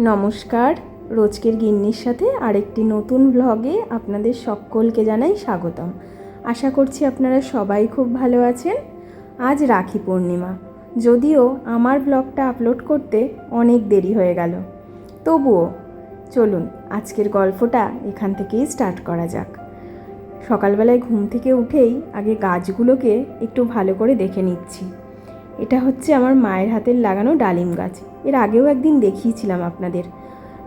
নমস্কার। রোজকের গিন্নির সাথে আরেকটি নতুন ভ্লগে আপনাদের সকলকে জানাই স্বাগতম। আশা করছি আপনারা সবাই খুব ভালো আছেন। আজ রাখি পূর্ণিমা। যদিও আমার ব্লগটা আপলোড করতে অনেক দেরি হয়ে গেল। তবুও চলুন, আজকের গল্পটা এখান থেকেই স্টার্ট করা যাক। সকালবেলায় ঘুম থেকে উঠেই আগে গাছগুলোকে একটু ভালো করে দেখে নিচ্ছি। এটা হচ্ছে আমার মায়ের হাতের লাগানো ডালিম গাছ। এর আগেও একদিন দেখিয়েছিলাম আপনাদের।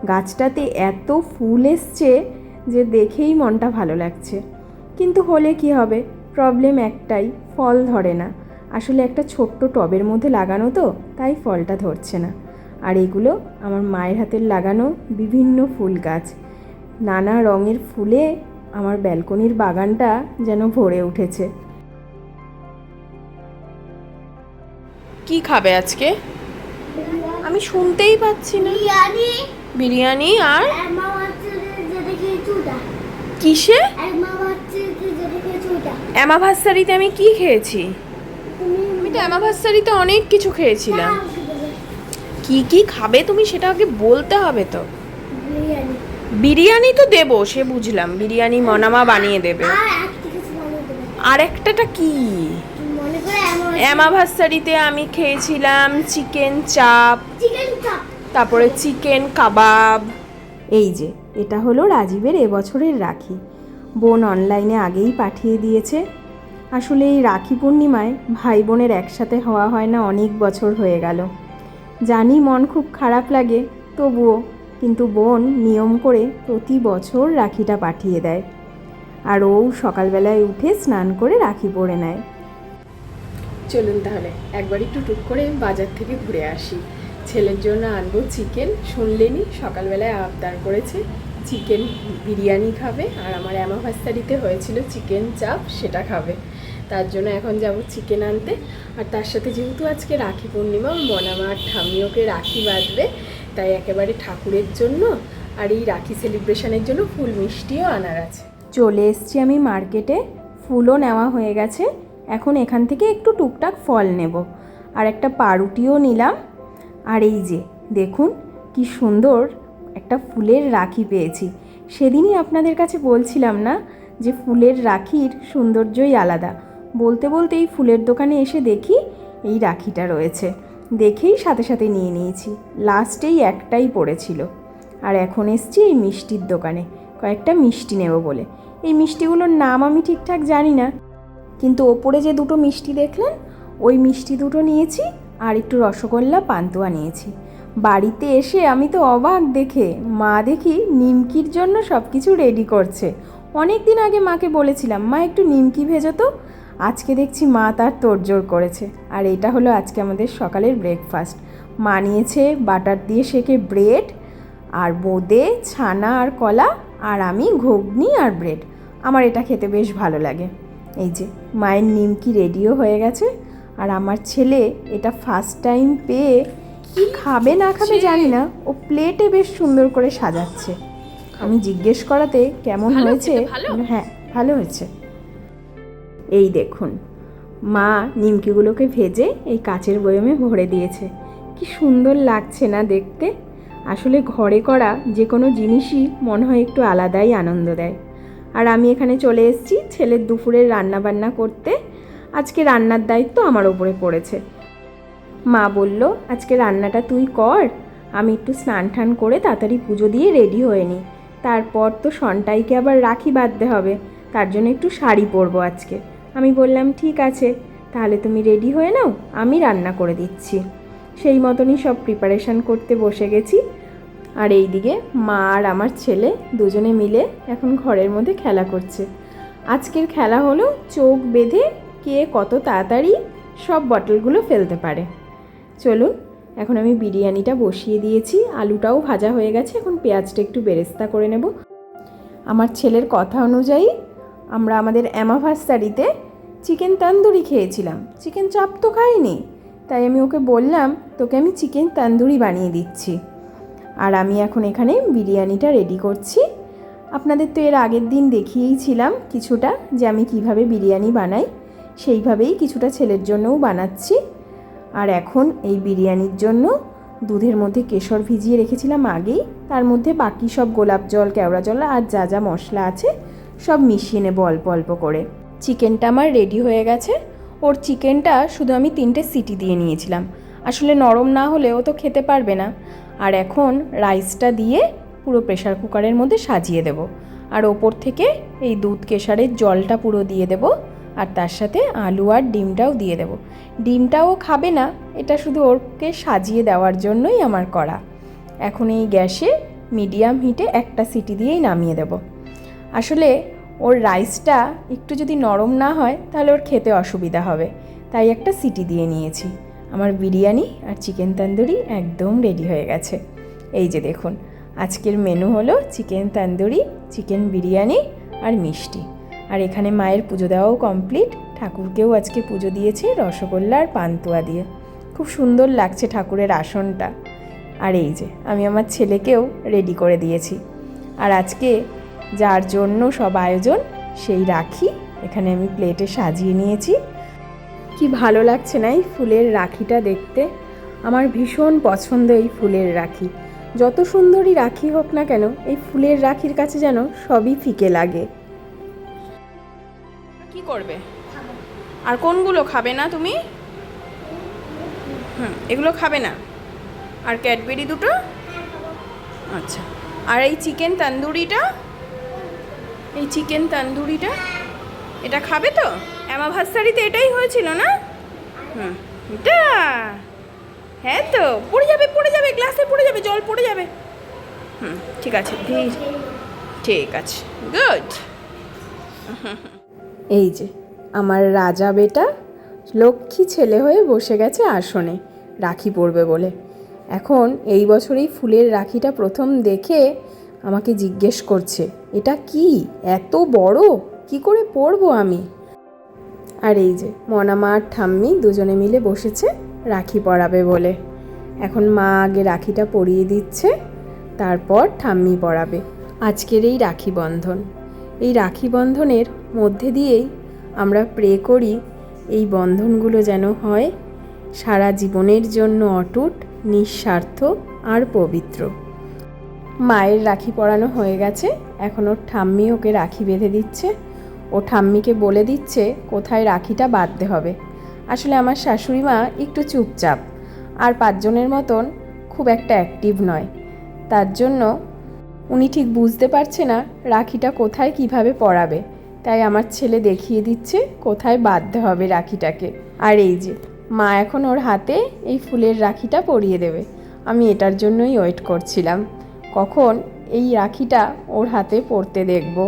গাছটাতে এত ফুল এসছে যে দেখেই মনটা ভালো লাগছে। কিন্তু হলে কি হবে? প্রবলেম একটাই, ফল ধরে না। আসলে একটা ছোট্ট টবের মধ্যে লাগানো তো, তাই ফলটা ধরছে না। আর এগুলো আমার মায়ের হাতের লাগানো বিভিন্ন ফুল গাছ। নানা রঙের ফুলে আমার ব্যালকনির বাগানটা যেন ভরে উঠেছে। কি খাবে আজকে? আমি শুনতেই পাচ্ছি না। বিরিয়ানি। বিরিয়ানি আর? কিসে? অ্যামাভাসারিতে আমি কি খেয়েছি? আমি তো অ্যামাভাসারিতে অনেক কিছু খেয়েছিলাম। দেবে। কি কি খাবে তুমি সেটা আগে বলতে হবে তো। বিরিয়ানি। তো দেবো সে বুঝলাম। বিরিয়ানি মনামা বানিয়ে দেবে। আর একটাটা কি? অ্যামাভাসারিতে আমি খেয়েছিলাম চিকেন চাপ চিকেন চাপ। তারপরে চিকেন কাবাব। এই যে এটা হলো রাজীবের এবছরের রাখি। বোন অনলাইনে আগেই পাঠিয়ে দিয়েছে। আসলে এই রাখি পূর্ণিমায় ভাই বোনের একসাথে হওয়া হয় না অনেক বছর হয়ে গেল। জানি মন খুব খারাপ লাগে তবুও কিন্তু বোন নিয়ম করে প্রতি বছর রাখিটা পাঠিয়ে দেয়। আর ও সকালবেলায় উঠে স্নান করে রাখি পরে নেয়। চলুন তাহলে, একবার একটু টুক করে বাজার থেকে ঘুরে আসি। ছেলের জন্য আনব চিকেন, শুনলেনি? সকালবেলায় আবদার করেছে, চিকেন বিরিয়ানি খাবে আর আমার অ্যামাভাস্তারিতে হয়েছিল চিকেন চাপ, সেটা খাবে। তার জন্য এখন যাব চিকেন আনতে। আর তার সাথে যেহেতু আজকে রাখি পূর্ণিমা মনামা আর ঠাম্মি ওকে রাখি বাঁধবে, তাই একেবারে ঠাকুরের জন্য আর এই রাখি সেলিব্রেশনের জন্য ফুল মিষ্টিও আনার আছে। চলে এসছি আমি মার্কেটে, ফুলও নেওয়া হয়ে গেছে। এখন এখান থেকে একটু টুকটাক ফল নেব। আর একটা পাউরুটিও নিলাম। আর এই যে, দেখুন কি সুন্দর একটা ফুলের রাখি পেয়েছি। সেদিনই আপনাদের কাছে বলছিলাম না যে ফুলের রাখির সৌন্দর্যই আলাদা। বলতে বলতে এই ফুলের দোকানে এসে দেখি এই রাখিটা রয়েছে। দেখেই সাথে সাথে নিয়ে নিয়েছি। লাস্টেই একটাই পড়েছিল। আর এখন এসছি এই মিষ্টির দোকানে। কয়েকটা মিষ্টি নেব বলে। এই মিষ্টিগুলোর নাম আমি ঠিকঠাক জানি না। কিন্তু ওপরে যে দুটো মিষ্টি দেখলেন, ওই মিষ্টি দুটো নিয়েছি আর একটু রসগোল্লা, পান্তুয়া নিয়েছি। বাড়িতে এসে আমি তো অবাক দেখে, মা দেখি নিমকির জন্য সব কিছু রেডি করছে। অনেক দিন আগে মাকে বলেছিলাম, মা, একটু নিমকি ভেজো তো। আজকে দেখছি মা তার তোড়জোড় করেছে। আর এটা হলো আজকে আমাদের সকালের ব্রেকফাস্ট মা নিয়েছে বাটার দিয়ে শেখে ব্রেড আর বোঁদে, ছানা আর কলা, আর আমি ঘুগনি আর ব্রেড আমার এটা খেতে বেশ ভালো লাগে। এই যে মায়ের নিমকি রেডিও হয়ে গেছে আর আমার ছেলে এটা ফার্স্ট টাইম পেয়ে কি খাবে না খাবে জানি না ও প্লেটে বেশ সুন্দর করে সাজাচ্ছে। আমি জিজ্ঞেস করাতে কেমন হয়েছে হ্যাঁ ভালো হয়েছে। এই দেখুন মা নিমকিগুলোকে ভেজে এই কাচের বয়মে ভরে দিয়েছে। কি সুন্দর লাগছে না দেখতে? আসলে ঘরে করা যে কোনো জিনিসই মনে হয় একটু আলাদাই আনন্দ দেয়। আর আমি এখানে চলে এসেছি ছেলের দুপুরের রান্না বান্না করতে। আজকে রান্নার দায়িত্ব আমার ওপরে পড়েছে। মা বলল, আজকে রান্নাটা তুই কর। আমি একটু স্নান টান করে তাড়াতাড়ি পুজো দিয়ে রেডি হয়ে নিই তারপর তো সনটাইকে আবার রাখি বাঁধতে হবে। তার জন্য একটু শাড়ি পরবো আজকে। আমি বললাম, ঠিক আছে, তাহলে তুমি রেডি হয়ে নাও, আমি রান্না করে দিচ্ছি। সেই মতনই সব প্রিপারেশান করতে বসে গেছি। আর এইদিকে মা আর আমার ছেলে দুজনে মিলে এখন ঘরের মধ্যে খেলা করছে। আজকের খেলা হলো চোখ বেঁধে কে কত তাড়াতাড়ি সব বটলগুলো ফেলতে পারে। চলুন, এখন আমি বিরিয়ানিটা বসিয়ে দিয়েছি, আলুটাও ভাজা হয়ে গেছে, এখন পেঁয়াজটা একটু বেরেস্তা করে নেব। আমার ছেলের কথা অনুযায়ী আমরা আমাদের অ্যামাভাসারিতে চিকেন তান্দুরি খেয়েছিলাম। চিকেন চাপ তো খাইনি, তাই আমি ওকে বললাম, তোকে আমি চিকেন তান্দুরি বানিয়ে দিচ্ছি। আর আমি এখন এখানে বিরিয়ানিটা রেডি করছি। আপনাদের তো এর আগের দিন দেখিয়েইছিলাম কিছুটা যে আমি কীভাবে বিরিয়ানি বানাই, সেইভাবেই কিছুটা ছেলের জন্যও বানাচ্ছি। আর এখন এই বিরিয়ানির জন্য দুধের মধ্যে কেশর ভিজিয়ে রেখেছিলাম আগেই, তার মধ্যে বাকি সব গোলাপ জল, কেওড়া জল আর যা যা মশলা আছে সব মিশিয়ে নেব অল্প অল্প করে। চিকেনটা আমার রেডি হয়ে গেছে। ওর চিকেনটা শুধু আমি তিনটে সিটি দিয়ে নিয়েছিলাম। আসলে নরম না হলে ও তো খেতে পারবে না। আর এখন রাইসটা দিয়ে পুরো প্রেশার কুকারের মধ্যে সাজিয়ে দেব। আর ওপর থেকে এই দুধ কেশারের জলটা পুরো দিয়ে দেব আর তার সাথে আলু আর ডিমটাও দিয়ে দেব। ডিমটাও খাবে না, এটা শুধু ওরকে সাজিয়ে দেওয়ার জন্যই আমার করা। এখন এই গ্যাসে মিডিয়াম হিটে একটা সিটি দিয়েই নামিয়ে দেব। আসলে ওর রাইসটা একটু যদি নরম না হয়, তাহলে ওর খেতে অসুবিধা হবে। তাই একটা সিটি দিয়ে নিয়েছি। আমার বিরিয়ানি আর চিকেন তন্দুরি একদম রেডি হয়ে গেছে। এই যে দেখুন, আজকের মেনু হলো চিকেন তন্দুরি, চিকেন বিরিয়ানি আর মিষ্টি। আর এখানে মায়ের পুজো দেওয়াও কমপ্লিট ঠাকুরকেও আজকে পুজো দিয়েছি রসগোল্লা আর পান্তুয়া দিয়ে। খুব সুন্দর লাগছে ঠাকুরের আসনটা। আর এই যে, আমি আমার ছেলেকেও রেডি করে দিয়েছি। আর আজকে যার জন্য সব আয়োজন, সেই রাখি এখানে আমি প্লেটে সাজিয়ে নিয়েছি। কি ভালো লাগছে না এই ফুলের রাখিটা দেখতে? আমার ভীষণ পছন্দ এই ফুলের রাখি। যত সুন্দরই রাখি হোক না কেন, এই ফুলের রাখির কাছে যেন সবই ফিকে লাগে। কি করবে? আর কোনগুলো খাবে না তুমি? হুম, এগুলো খাবে না? আর ক্যাডবেরি দুটো? আচ্ছা। আর এই চিকেন তান্দুরিটা? এই চিকেন তান্দুরিটা? এটা খাবে তো? অ্যামাভাসারিতে এটাই হয়েছিল না? হুম, এটা। হ্যাঁ তো, পড়ে যাবে পড়ে যাবে, গ্লাসে পড়ে যাবে, জল পড়ে যাবে। হুম, ঠিক আছে ঠিক আছে, গুড। এই যে, আমার রাজা বেটা লক্ষ্মী ছেলে হয়ে বসে গেছে আসনে, রাখি পরবে বলে। এখন এই বছরেই ফুলের রাখিটা প্রথম দেখে আমাকে জিজ্ঞেস করছে, এটা কি? এত বড়? কি করে পরবো আমি? আর এই যে মনামা আর ঠাম্মি দুজনে মিলে বসেছে রাখি পরাবে বলে। এখন মা আগে রাখিটা পরিয়ে দিচ্ছে, তারপর ঠাম্মি পরাবে। আজকের এই রাখি বন্ধন। এই রাখি বন্ধনের মধ্যে দিয়েই আমরা প্রে করি এই বন্ধনগুলো যেন হয় সারা জীবনের জন্য অটুট, নিঃস্বার্থ আর পবিত্র। মায়ের রাখি পরানো হয়ে গেছে এখন ওর ঠাম্মি ওকে রাখি বেঁধে দিচ্ছে। ও ঠাম্মিকে বলে দিচ্ছে কোথায় রাখিটা বাঁধতে হবে। আসলে আমার শাশুড়ি মা একটু চুপচাপ, আর পাঁচজনের মতন খুব একটা অ্যাক্টিভ নয়। তার জন্য উনি ঠিক বুঝতে পারছে না রাখিটা কোথায় কীভাবে পরাবে তাই আমার ছেলে দেখিয়ে দিচ্ছে কোথায় বাঁধতে হবে রাখিটাকে। আর এই যে, মা এখন ওর হাতে এই ফুলের রাখিটা পরিয়ে দেবে। আমি এটার জন্যই ওয়েট করছিলাম। কখন এই রাখিটা ওর হাতে পরতে দেখব।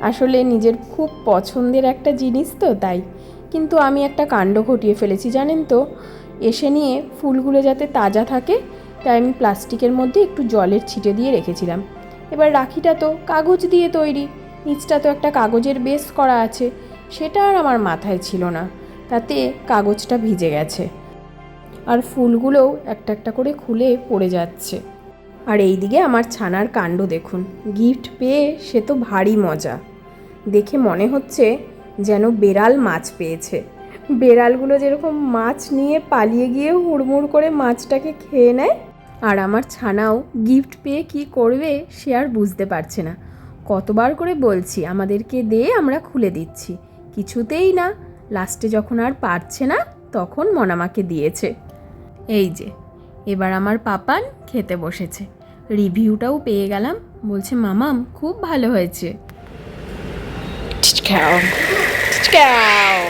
আসলে নিজের খুব পছন্দের একটা জিনিস তো তাই। কিন্তু আমি একটা কাণ্ড ঘটিয়ে ফেলেছি, জানেন তো? এসে নিয়ে ফুলগুলো যাতে তাজা থাকে, তাই আমি প্লাস্টিকের মধ্যে একটু জলের ছিটে দিয়ে রেখেছিলাম। এবার রাখিটা তো কাগজ দিয়ে তৈরি, নিচটা তো একটা কাগজের বেস করা আছে, সেটা আর আমার মাথায় ছিল না, তাতে কাগজটা ভিজে গেছে। আর ফুলগুলোও একটা একটা করে খুলে পড়ে যাচ্ছে। আর এইদিকে আমার ছানার কাণ্ড দেখুন, গিফট পেয়ে সে তো ভারী মজা। দেখে মনে হচ্ছে যেন বেড়াল মাছ পেয়েছে। বেড়ালগুলো যেরকম মাছ নিয়ে পালিয়ে গিয়ে হুড়মুড় করে মাছটাকে খেয়ে নেয়, আর আমার ছানাও গিফট পেয়ে কি করবে সে আর বুঝতে পারছে না। কতবার করে বলছি, আমাদেরকে দে, আমরা খুলে দিচ্ছি। কিছুতেই না, লাস্টে যখন আর পারছে না, তখন মনামাকে দিয়েছে। এই যে, এবার আমার পাপান খেতে বসেছে। রিভিউটাও পেয়ে গেলাম। বলছে, মামাম, খুব ভালো হয়েছে। খাও খাও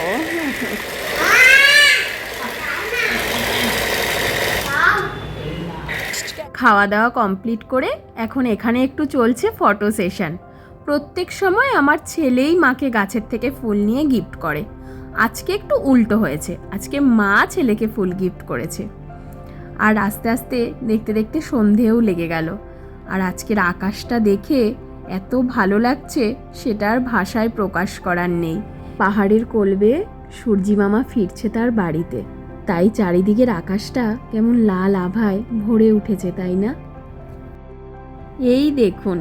খাওয়া দাওয়া কমপ্লিট করে এখন এখানে একটু চলছে ফটো সেশন। প্রত্যেক সময় আমার ছেলেই মাকে গাছের থেকে ফুল নিয়ে গিফট করে। আজকে একটু উল্টো হয়েছে। আজকে মা ছেলেকে ফুল গিফট করেছে। আর আস্তে আস্তে দেখতে দেখতে সন্ধেও লেগে গেল। আর আজকের আকাশটা দেখে এত ভালো লাগছে সেটার ভাষায় প্রকাশ করার নেই। পাহাড়ের কোলবে সূর্যি মামা ফিরছে তার বাড়িতে। তাই চারিদিকের আকাশটা কেমন লাল আভায় ভরে উঠেছে, তাই না? এই দেখুন,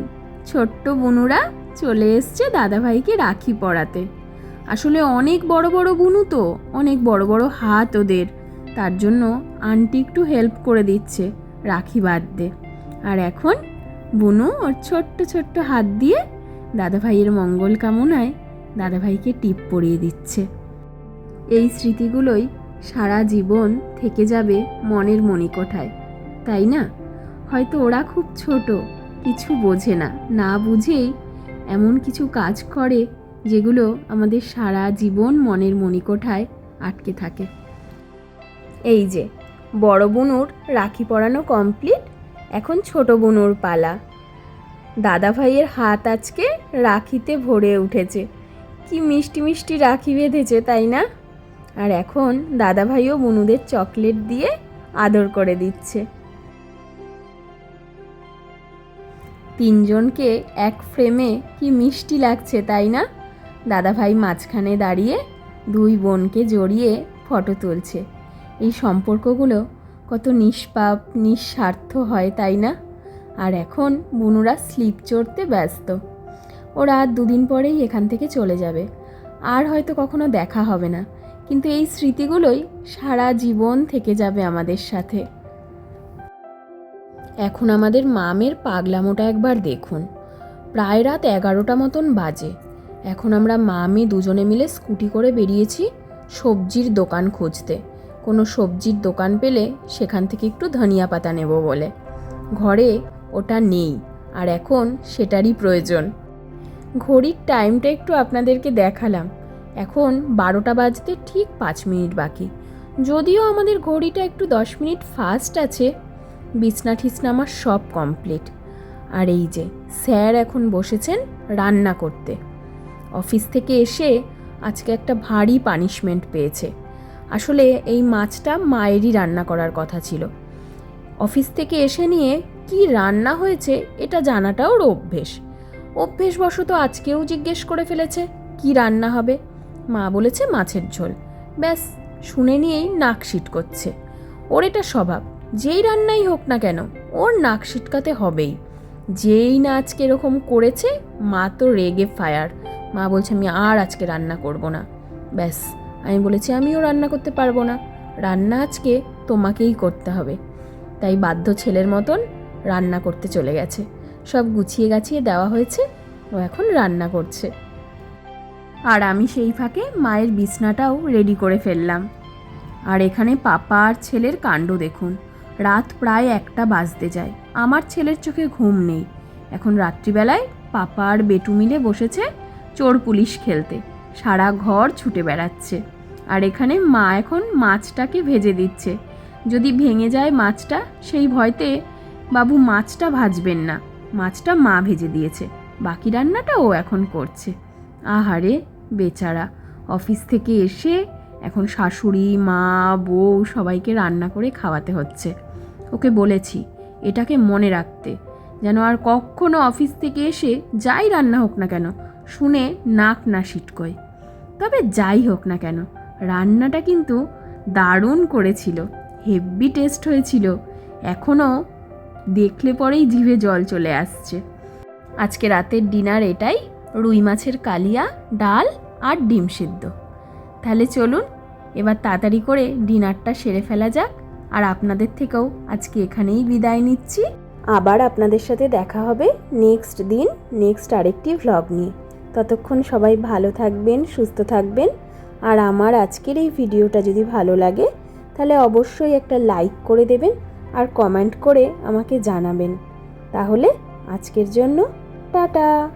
ছোট্ট বুনুরা চলে এসছে দাদাভাইকে রাখি পরাতে। আসলে অনেক বড় বড় বুনু তো, অনেক বড় বড় হাত ওদের। তার জন্য আন্টি একটু হেল্প করে দিচ্ছে রাখি বাঁধতে। আর এখন বুনু ওর ছোট্ট ছোট্ট হাত দিয়ে দাদাভাইয়ের মঙ্গল কামনায় দাদাভাইকে টিপ পরিয়ে দিচ্ছে। এই স্মৃতিগুলোই সারা জীবন থেকে যাবে মনের মণিকোঠায়। তাই না? হয়তো ওরা খুব ছোট, কিছু বোঝে না। না বুঝেই এমন কিছু কাজ করে যেগুলো আমাদের সারা জীবন মনের মণিকোঠায় আটকে থাকে। এই যে, বড় বুনুর রাখি পরানো কমপ্লিট এখন ছোট বুনুর পালা। দাদা ভাইয়ের হাত আজকে রাখিতে ভরে উঠেছে। কি মিষ্টি মিষ্টি রাখি বেঁধেছে, তাই না? আর এখন দাদা ভাইও বুনুদের চকলেট দিয়ে আদর করে দিচ্ছে। তিনজনকে এক ফ্রেমে কি মিষ্টি লাগছে, তাই না? দাদাভাই মাঝখানে দাঁড়িয়ে দুই বোনকে জড়িয়ে ফটো তুলছে। এই সম্পর্কগুলো কত নিষ্পাপ, নিঃস্বার্থ হয়, তাই না? আর এখন বুনুরা স্লিপ চড়তে ব্যস্ত। ওরা দুদিন পরেই এখান থেকে চলে যাবে। আর হয়তো কখনো দেখা হবে না। কিন্তু এই স্মৃতিগুলোই সারা জীবন থেকে যাবে আমাদের সাথে। এখন আমাদের মামের পাগলামোটা একবার দেখুন। প্রায় রাত এগারোটা মতন বাজে। এখন আমরা মামি দুজনে মিলে স্কুটি করে বেরিয়েছি সবজির দোকান খুঁজতে। কোনো সবজির দোকান পেলে সেখান থেকে একটু ধনিয়া পাতা নেব বলে। ঘরে ওটা নেই, আর এখন সেটারই প্রয়োজন। ঘড়ির টাইমটা একটু আপনাদেরকে দেখালাম। এখন বারোটা বাজতে ঠিক পাঁচ মিনিট বাকি। যদিও আমাদের ঘড়িটা একটু দশ মিনিট ফাস্ট আছে, বিছনা ঠিছনা আমার সব কমপ্লিট। আর এই যে, স্যার এখন বসেছেন রান্না করতে। অফিস থেকে এসে আজকে একটা ভারী পানিশমেন্ট পেয়েছে। আসলে এই মাছটা মায়েরই রান্না করার কথা ছিল। অফিস থেকে এসে নিয়ে কি রান্না হয়েছে এটা জানাটাও ওর অভ্যেস। অভ্যেসবশত আজকেও জিজ্ঞেস করে ফেলেছে, কি রান্না হবে? মা বলেছে মাছের ঝোল। ব্যাস, শুনে নিয়েই নাক করছে। ওর এটা স্বভাব, যেই রান্নাই হোক না কেন, ওর নাক সিটকাতে হবেই। যেই না আজকে এরকম করেছে, মা তো রেগে ফায়ার। মা বলছে, আমি আর আজকে রান্না করব না। ব্যাস আমি বলেছি, আমিও রান্না করতে পারব না। রান্না আজকে তোমাকেই করতে হবে। তাই বাধ্য ছেলের মতন রান্না করতে চলে গেছে। সব গুছিয়ে গাছিয়ে দেওয়া হয়েছে, ও এখন রান্না করছে। আর আমি সেই ফাঁকে মায়ের বিছনাটাও রেডি করে ফেললাম। আর এখানে পাপা আর ছেলের কাণ্ড দেখুন। রাত প্রায় একটা বাজতে যায়। আমার ছেলের চোখে ঘুম নেই। এখন রাত্রিবেলায় পাপা আর বেটু মিলে বসেছে চোর পুলিশ খেলতে। সারা ঘর ছুটে বেড়াচ্ছে। আর এখানে মা এখন মাছটাকে ভেজে দিচ্ছে। যদি ভেঙে যায় মাছটা, সেই ভয়তে বাবু মাছটা ভাজবেন না। মাছটা মা ভেজে দিয়েছে। বাকি রান্নাটা ও এখন করছে। আহারে, বেচারা। অফিস থেকে এসে এখন শাশুড়ি, মা, বউ সবাইকে রান্না করে খাওয়াতে হচ্ছে। ওকে বলেছি, এটাকে মনে রাখতে। যেন আর কখনো অফিস থেকে এসে যাই রান্না হোক না কেন শুনে নাক না সিটকয়। তবে যাই হোক না কেন, রান্নাটা কিন্তু দারুণ করেছিল, হেভি টেস্ট হয়েছিল। এখনও দেখলে পরেই জিভে জল চলে আসছে। আজকে রাতের ডিনার এটাই, রুই মাছের কালিয়া, ডাল আর ডিম সিদ্ধ। তাহলে চলুন, এবার তাড়াতাড়ি করে ডিনারটা সেরে ফেলা যাক। আর আপনাদের থেকেও আজকে এখানেই বিদায় নিচ্ছি। আবার আপনাদের সাথে দেখা হবে নেক্সট দিন, নেক্সট আরেকটি ভ্লগ নিয়ে। ততক্ষণ সবাই ভালো থাকবেন, সুস্থ থাকবেন। আর আমার আজকের এই ভিডিওটা যদি ভালো লাগে, তাহলে অবশ্যই একটা লাইক করে দেবেন আর কমেন্ট করে আমাকে জানাবেন। তাহলে আজকের জন্য টাটা।